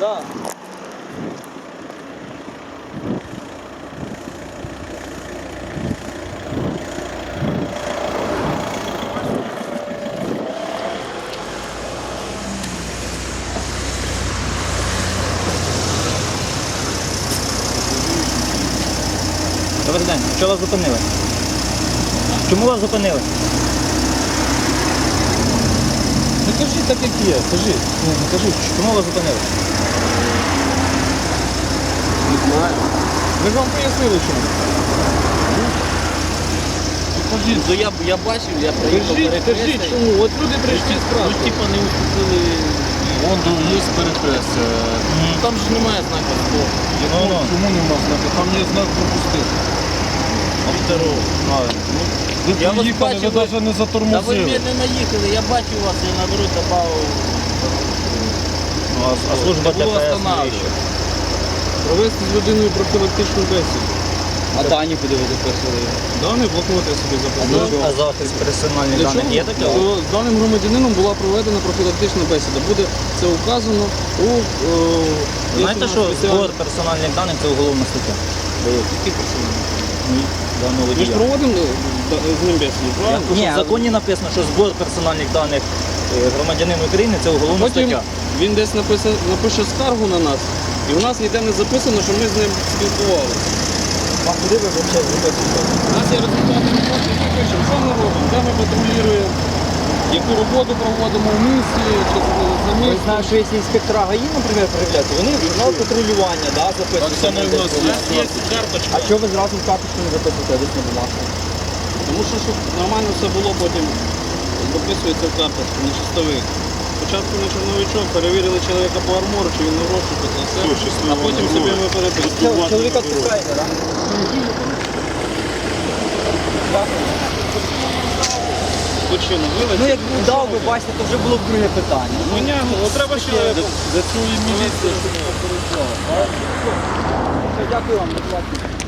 Да. Добрий день. Що вас зупинили? Чому вас зупинили? Не кажи так, як є, кажи. Ну, не кажіть, чому вас зупинили? Не знаю. Ми ж вам пояснили, чому. Кажіть, Ну я, я бачив, я приїхав кажіть, кажіть, перехрестя. чому? От люди прийшли Ну, справді. типа не уступили. Вон є перехрест. Там же немає знака «Стоп». Ну, ну. Чому нема знака? Там є знак пропустити. Ви Я вас приїхали, бачив, ви ви- навіть не Та ви затормозили. медленно їхали, я бачив вас, я наоборот добав. Ну, а, а служба останавливати. навіщо? Провести з людиною профілактичну бесіду. А дані куди ви записували? Даний блокнот я собі А записав. за- А захист персональних даних є таке? З даним громадянином була проведена профілактична бесіда. Буде це указано у е, Знаєте, що збор персональних даних це уголовна стаття. Які персональні? Ні, Ми ж проводимо е, з ним бесіду, правильно? Ні, в законі написано, що збор персональних даних е, громадянин України це уголовна Потім стаття. він десь напише скаргу на нас, і у нас ніде не записано, що ми з ним спілкувалися. А куди ви взагалі записуєте? У нас є результати роботи, які пишемо, що ми робимо, де ми патрулюємо, яку роботу проводимо в місті, чи за Ви місто. знаєте, що якщо інспектора ГАІ, наприклад, перевіряти, вони журнал патрулювання, да, записують. Оксана, у нас є карточка. А чого ви зразу в карточку не записуєте, а десь на бумажку? Тому що щоб нормально все було, потім дописується в карточку на чистовик. Спочатку на чорновичок перевірили чоловіка по армору, чи він не в розшуку, це все. А потім собі ми переписуємо. Чоловіка відпускаєте, так? Почину Ну, як дав, ви бачите, то вже було б друге питання. Понятно, ну треба ще За цю і міліцію. Дякую вам, будь ласка.